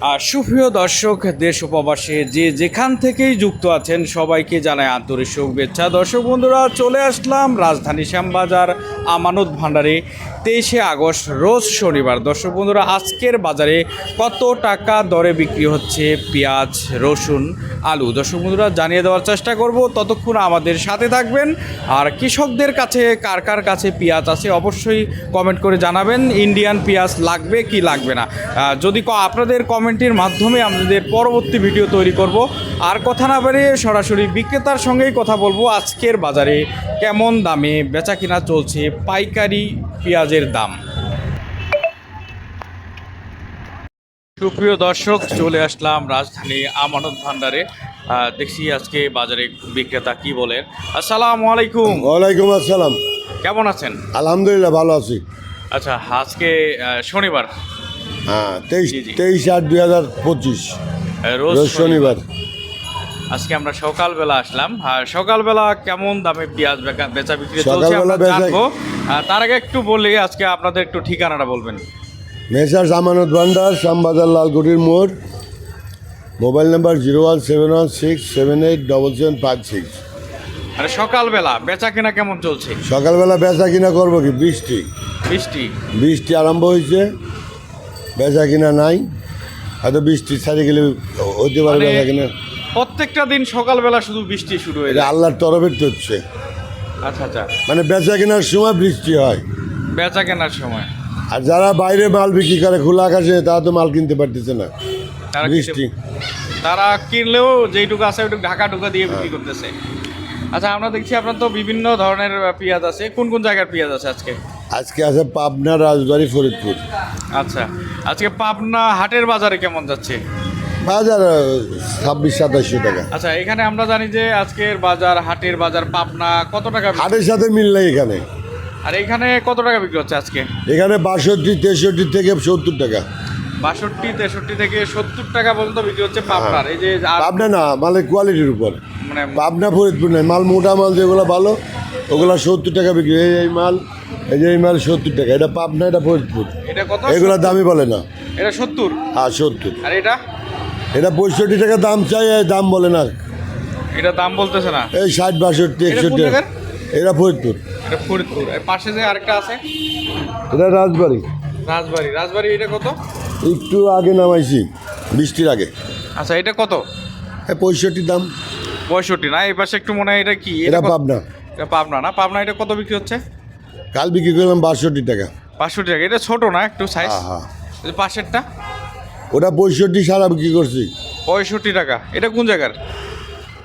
আর সুপ্রিয় দর্শক, দেশ উপবাসে, যে যেখান থেকেই যুক্ত আছেন, সবাইকে জানায় আন্তরিক শুভেচ্ছা দর্শক বন্ধুরা, চলে আসলাম রাজধানী শ্যামবাজার, আমানত ভান্ডারে, তেইশে আগস্ট, রোজ শনিবার। দর্শক বন্ধুরা, আজকের বাজারে কত টাকা দরে বিক্রি হচ্ছে? পেঁয়াজ, রসুন, আলু। দর্শক বন্ধুরা, জানিয়ে দেওয়ার চেষ্টা করব। ততক্ষণ আমাদের সাথে থাকবেন। আর কৃষকদের কাছে, কার কার কাছে পেঁয়াজ আছে, অবশ্যই কমেন্ট করে জানাবেন। ইন্ডিয়ান পেঁয়াজ লাগবে কি লাগবে না? যদি আপনাদের কমেন্টের মাধ্যমে আমাদের পরবর্তী ভিডিও তৈরি করব। আর কথা না বাড়িয়ে সরাসরি বিক্রেতার সঙ্গেই কথা বলব আজকের বাজারে কেমন দামে বেচা কিনা চলছে পাইকারি পেঁয়াজের দাম। সুপ্রিয় দর্শক চলে আসলাম রাজধানী আমানত ভান্ডারে। দেখছি আজকে বাজারে বিক্রেতা কি বলেন। আসসালাম আলাইকুম। ওয়ালাইকুম আসসালাম। কেমন আছেন? আলহামদুলিল্লাহ ভালো আছি। আচ্ছা আজকে শনিবার। হ্যাঁ তেইশ। তেইশ আট দুই হাজার পঁচিশ রোজ শনিবার। আজকে আমরা সকালবেলা আসলাম। আর সকালবেলা কেমন দামে পেঁয়াজ বেচা- বিক্রি চলছে আমরা জানব। তার আগে একটু বলি আজকে আপনাদের একটু ঠিকানাটা বলবেন। মেসার জামানত ভান্ডার শ্যামবাজার লালকুটির মোড়। Mobile number zero one seven one six seven eight double seven five six. আরে সকালবেলা বেচা কেনা কেমন চলছে? সকালবেলা বেচা কিনা করব কি? বৃষ্টি। বৃষ্টি। বৃষ্টি আরম্ভ হয়েছে। বেচা কিনা নাই। হয়তো বৃষ্টি ছাড়ে গেলে হতে পারে মানে- বেচা কিনা প্রত্যেকটা দিন সকালবেলা শুধু বৃষ্টি শুরু হয়ে এটা যায়। আল্লাহর তরফের তো হচ্ছে। আচ্ছা আচ্ছা। মানে বেচা কেনার সময় বৃষ্টি হয়। বেচা কেনার সময়। আর যারা বাইরে মাল বিক্রি করে খোলা আকাশে তারা তো মাল কিনতে পারতেছে না। তারা বৃষ্টি। তারা কিনলেও যেইটুকু আছে ওইটুকু ঢাকা ঢুকা দিয়ে বিক্রি করতেছে। আচ্ছা আমরা দেখছি আপনার তো বিভিন্ন ধরনের আহ, পেঁয়াজ আছে। কোন কোন জায়গার পেঁয়াজ আছে আজকে? আজকে আছে পাবনা রাজবাড়ি ফরিদপুর। আচ্ছা আজকে পাবনা হাটের বাজারে কেমন যাচ্ছে? বাজার ছাব্বিশ সাতাশশো টাকা। আচ্ছা এখানে আমরা জানি যে আজকের বাজার হাটের বাজার পাবনা কত টাকা হাটের সাথে মিল নেই এখানে। আর এখানে কত টাকা বিক্রি হচ্ছে আজকে? এখানে বাষট্টি তেষট্টি থেকে সত্তর টাকা। বাষট্টি তেষট্টি থেকে সত্তর টাকা পর্যন্ত বিক্রি হচ্ছে পাবনার। এই যে পাবনা না মালের কোয়ালিটির উপর। মানে পাবনা ফরিদপুর নাই মাল মোটা মাল যেগুলো ভালো ওগুলো সত্তর টাকা বিক্রি। এই মাল এই যে এই মাল সত্তর টাকা এটা পাবনা এটা ফরিদপুর এটা কত? এগুলো দামই বলে না। এটা সত্তর? হ্যাঁ সত্তর। আর এটা? এটা পঁয়ষট্টি টাকা দাম চাই দাম বলে না। এটা দাম বলতেছে না। এই ষাট বাষট্টি একষট্টি? এটা ফরিদপুর। এটা ফরিদপুর। পাশে যে আরেকটা আছে? এটা রাজবাড়ি। রাজবাড়ি। রাজবাড়ি এটা কত? একটু আগে নামাইছি বৃষ্টির আগে। আচ্ছা এটা কত? পঁয়ষট্টি দাম। পঁয়ষট্টি না এই পাশে একটু মনে হয় এটা কি? এটা পাবনা। এটা পাবনা না? পাবনা এটা কত বিক্রি হচ্ছে? কাল বিক্রি করলাম বাষট্টি টাকা। পাঁচষট্টি টাকা এটা ছোট না একটু সাইজ হ্যাঁ পাশেরটা? ওটা পঁয়ষট্টি সারা বিক্রি করছি। পঁয়ষট্টি টাকা এটা কোন জায়গার?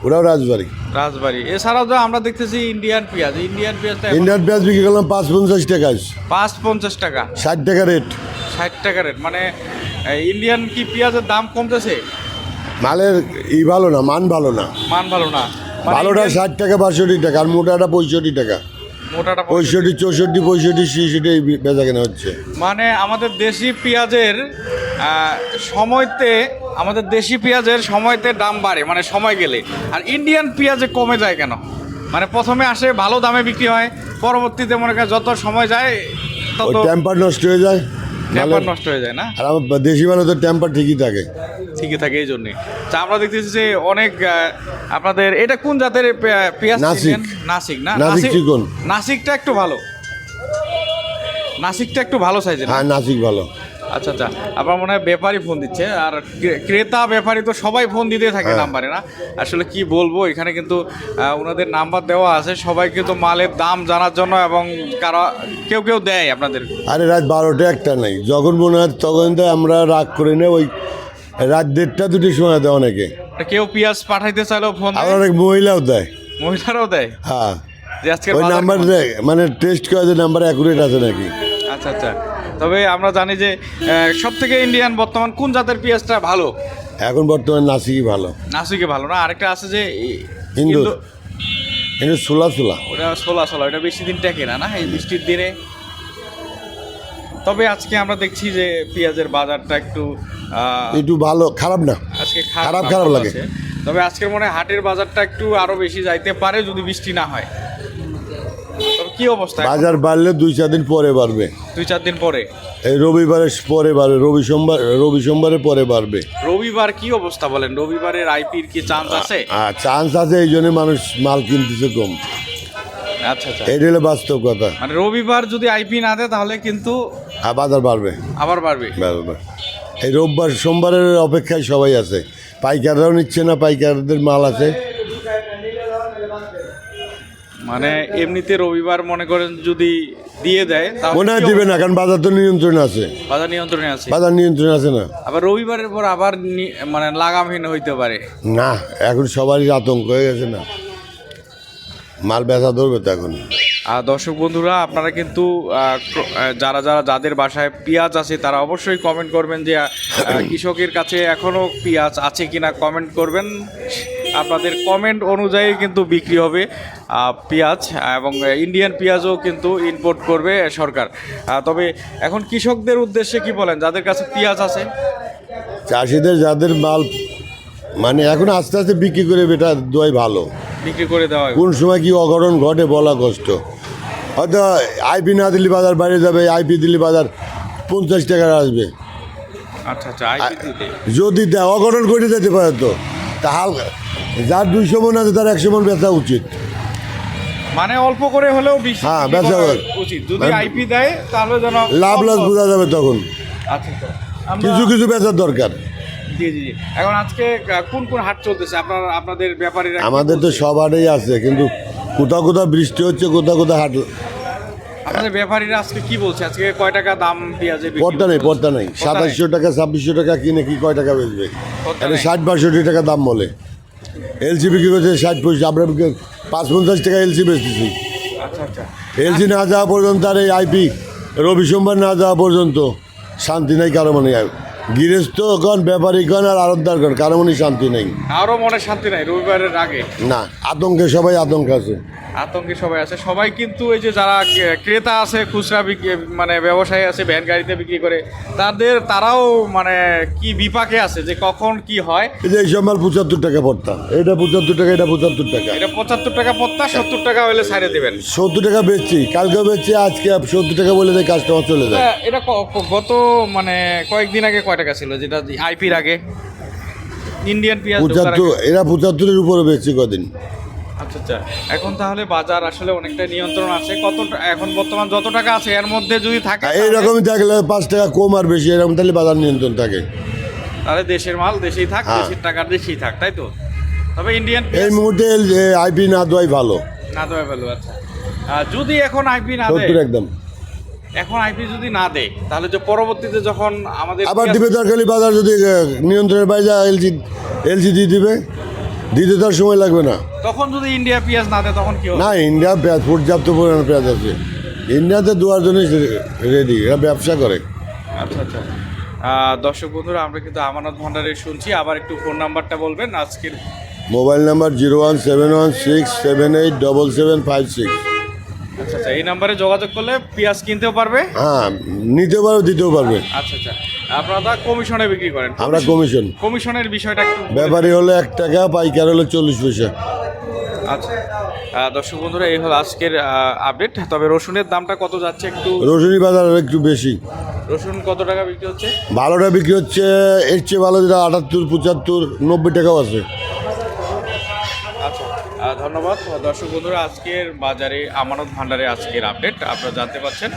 ওটাও রাজবাড়ি। রাজবাড়ি। এছাড়াও তো আমরা দেখতেছি ইন্ডিয়ান পেঁয়াজ ইন্ডিয়ান পেঁয়াজটা ইন্ডিয়ান পেঁয়াজ বিক্রি করলাম পাঁচ পঞ্চাশ টাকা। পাঁচ পঞ্চাশ টাকা। ষাট টাকা রেট। ষাট টাকা রেট মানে ইন্ডিয়ান কি পেঁয়াজের দাম কমতেছে? মালের ই ভালো না মান ভালো না। মান ভালো না। মানে ভালোটা ষাট টাকা বাষট্টি টাকা আর মোটাটা পঁয়ষট্টি টাকা। মোটাটা পঁয়ষট্টি। চৌষট্টি পঁয়ষট্টি ছিষট্টি বেচা কেনা হচ্ছে। মানে আমাদের দেশি পেঁয়াজের সময়তে আমাদের দেশি পেঁয়াজের সময়তে দাম বাড়ে মানে সময় গেলে। আর ইন্ডিয়ান পেঁয়াজে কমে যায় কেন? মানে প্রথমে আসে ভালো দামে বিক্রি হয় পরবর্তীতে মনে করেন যত সময় যায় তত টেম্পার নষ্ট হয়ে যায় টেম্পার মালের- নষ্ট হয়ে যায় না? আর আমার দেশি মালে তো টেম্পার ঠিকই থাকে। ঠিকই থাকে এই জন্যে। তা আমরা দেখতেছি যে অনেক আপনাদের এটা কোন জাতের পেঁয়াজ নাসিক। না? নাসিক চিকন। নাসিকটা একটু ভালো। নাসিকটা একটু ভালো সাইজের। হ্যাঁ নাসিক ভালো। আচ্ছা আচ্ছা। আপনার মনে হয় ব্যাপারী ফোন দিচ্ছে। আর ক্রেতা ব্যাপারী তো সবাই ফোন দিতে থাকে হ্যাঁ। নাম্বারে না? আসলে কি বলব এখানে কিন্তু ওনাদের নাম্বার দেওয়া আছে। সবাই কিন্তু মালের দাম জানার জন্য এবং কারও কেউ কেউ দেয় আপনাদের। আরে রাত বারোটা একটা নাই। যখন মনে হয় তখন তো আমরা রাগ করে নেই ওই রাত দেড়টা দুটির সময় দেয় অনেকে। কেউ পেঁয়াজ পাঠাইতে চাইলেও ফোন আবার অনেক মহিলাও দেয়। মহিলারাও দেয়? হ্যাঁ। ওই নাম্বার দেয় মানে টেস্ট করে যে নাম্বার অ্যাকুরেট আছে নাকি? আচ্ছা আচ্ছা। তবে আমরা জানি যে সব থেকে ইন্ডিয়ান বর্তমান কোন জাতের পেঁয়াজটা ভালো? এখন বর্তমানে নাসিকই ভালো। নাসিকে ভালো না? আরেকটা আছে যে। ইন্দো- কিন্তু সোলা সোলা ওটা ষোলা ষোলা ওটা বেশি দিন টেকে না না? এই বৃষ্টির দিনে। তবে আজকে আমরা দেখছি যে পেঁয়াজের বাজারটা একটু একটু ভালো খারাপ না। আজকে খারাপ খারাপ লাগে। তবে আজকের মনে হয় হাটের বাজারটা একটু আরও বেশি যাইতে পারে যদি বৃষ্টি না হয়। কি অবস্থা বাজার বাড়লে দুই চার দিন পরে বাড়বে। দুই চার দিন পরে? এই রবিবারের পরে বাড়বে রবি সোমবার রবি সোমবারের পরে বাড়বে। রবিবার কি অবস্থা বলেন? রবিবারের আইপির কি চান্স আছে? চান্স আছে এই জন্য মানুষ মাল কিনতেছে কম। আচ্ছা আচ্ছা। হলো বাস্তব কথা। মানে রবিবার যদি আইপি না দেয় তাহলে কিন্তু বাজার বাড়বে। আবার বাড়বে। বাড়বে। এই রোববার সোমবারের অপেক্ষায় সবাই আছে। পাইকাররাও নিচ্ছে না পাইকারদের মাল আছে। মানে এমনিতে রবিবার মনে করেন যদি দিয়ে দেয় মনে হয় দিবে না কারণ বাজার তো নিয়ন্ত্রণ আছে। বাজার নিয়ন্ত্রণে আছে। বাজার নিয়ন্ত্রণ আছে না। আবার রবিবারের পর আবার মানে লাগামহীন হইতে পারে। না এখন সবারই আতঙ্ক হয়ে গেছে না। মাল বেচা ধরবে তো এখন। আর দর্শক বন্ধুরা আপনারা কিন্তু যারা যারা যাদের বাসায় পেঁয়াজ আছে তারা অবশ্যই কমেন্ট করবেন যে কৃষকের কাছে এখনও পেঁয়াজ আছে কিনা কমেন্ট করবেন। আপনাদের কমেন্ট অনুযায়ী কিন্তু বিক্রি হবে পেঁয়াজ এবং ইন্ডিয়ান পেঁয়াজও কিন্তু ইম্পোর্ট করবে সরকার। তবে এখন কৃষকদের উদ্দেশ্যে কি বলেন? যাদের কাছে পেঁয়াজ আছে? চাষিদের যাদের মাল মানে এখন আস্তে আস্তে বিক্রি করে বেটা দোয়াই ভালো। বিক্রি করে দেওয়া। কোন সময় কি অঘটন ঘটে বলা কষ্ট? হয়তো আইপি না দিলে বাজার বাইরে যাবে আইপি দিলে বাজার পঞ্চাশ টাকার আসবে। আচ্ছা আচ্ছা আইপি যদি দেয় অঘটন ঘটে যেতে পারে তো। তা হালকা যার দুইশো মন আছে তার একশো মন বেচা উচিত। মানে অল্প করে হলেও বেশি হ্যাঁ, বেচা উচিত। যদি মানে- আইপি দেয় তাহলে যেন লাভ লস বোঝা যাবে তখন। আচ্ছা কিছু কিছু বেচার দরকার। জি জি জি। এখন আজকে কোন কোন হাট চলতেছে? আপনার আপনাদের ব্যাপারীরা আমাদের তো? সব হাটেই আছে কিন্তু কোথাও কোথাও বৃষ্টি হচ্ছে কোথাও কোথাও হাট আপনাদের ব্যাপারীরা আজকে কি বলছে? আজকে কয় টাকা দাম পেঁয়াজে পর্দা নেই পর্দা নেই। সাতাশশো টাকা ছাব্বিশশো টাকা কিনে কি কয় টাকা বেচবে? এটা ষাট বাষট্টি টাকা দাম বলে। এলসি বিক্রি করছে ষাট পঁচিশ আমরা পাঁচ পঞ্চাশ টাকা এলসি বেচতেছি। আচ্ছা আচ্ছা। এলসি না যাওয়া পর্যন্ত আর এই আইপি রবি সোমবার না যাওয়া পর্যন্ত শান্তি নাই কারও মনে গৃহস্থ ব্যাপারী গণ আর আরতদার কন কারও মনে শান্তি নেই। আরও মনে শান্তি নাই রবিবারের আগে না আতঙ্কে সবাই আতঙ্ক আছে। আতঙ্কে সবাই আছে। সবাই কিন্তু এই যে যারা ক্রেতা আছে খুচরা বিক্রি মানে ব্যবসায়ী আছে ভ্যান গাড়িতে বিক্রি করে তাদের তারাও মানে কি বিপাকে আছে যে কখন কি হয়? এই যে পঁচাত্তর টাকা পড়তা। এটা পঁচাত্তর টাকা এটা পঁচাত্তর টাকা। এটা পঁচাত্তর টাকা পড়তা সত্তর টাকা হলে ছাড়ে দেবেন। সত্তর টাকা বেচছি। কালকে বেচছি আজকে সত্তর টাকা বলে দেয় কাস্টমার চলে যায়। এটা- এটা গত মানে কয়েকদিন আগে কয় টাকা ছিল? যেটা আইপির আগে। ইন্ডিয়ান পেঁয়াজ পঁচাত্তর। এরা পঁচাত্তরের উপরে বেচছি কদিন। আচ্ছা আচ্ছা। এখন তাহলে বাজার আসলে অনেকটা নিয়ন্ত্রণ আছে। কত এখন বর্তমান যত টাকা আছে এর মধ্যে যদি থাকে তাহলে- এইরকমই থাকলে পাঁচ টাকা কম আর বেশি এরকম তাহলে বাজার নিয়ন্ত্রণ থাকে। তাহলে দেশের মাল দেশেই থাক হ্যাঁ। দেশের টাকা দেশেই থাক তাই তো? তবে ইন্ডিয়ান এই মুহূর্তে আইপি না দেওয়াই ভালো। না দেওয়া ভালো আচ্ছা। যদি এখন আইপি না দেয় একদম। এখন আইপি যদি না দেয় তাহলে যে পরবর্তীতে যখন আমাদের আবার দিবে তরকারি বাজার যদি নিয়ন্ত্রণের বাইরে এলজি এলজি দিয়ে দিবে। দিতে তার সময় লাগবে না। তখন যদি ইন্ডিয়া পেঁয়াজ না দেয় তখন কি না ইন্ডিয়া পেঁয়াজ পর্যাপ্ত পরিমাণ পেঁয়াজ আছে। ইন্ডিয়াতে দেওয়ার জন্য রেডি এরা ব্যবসা করে। আচ্ছা আচ্ছা। দর্শক বন্ধুরা আমরা কিন্তু আমানত ভান্ডারে শুনছি। আবার একটু ফোন নাম্বারটা বলবেন আজকের mobile number zero one seven one six seven eight double seven five six. আচ্ছা আচ্ছা। এই নাম্বারে যোগাযোগ করলে পেঁয়াজ কিনতেও পারবে? হ্যাঁ নিতেও পারবে দিতেও পারবে। আচ্ছা আচ্ছা। আপনারা কমিশনে বিক্রি করেন। আমরা কমিশন। কমিশনের বিষয়টা একটু বলে হলো এক টাকা পাইকার হলো চল্লিশ পয়সা। আচ্ছা। দর্শক বন্ধুরা এই হলো আজকের আপডেট তবে রসুনের দামটা কত যাচ্ছে একটু? রজনী বাজার একটু বেশি। রসুন কত টাকা বিক্রি হচ্ছে? ভালোটা বিক্রি হচ্ছে এর চেয়ে ভালো যেটা আটাত্তর পঁচাত্তর নব্বই টাকাও আছে। আচ্ছা। ধন্যবাদ। দর্শক বন্ধুরা আজকের বাজারে আমানত ভান্ডারে আজকের আপডেট আপনারা জানতে পারছেন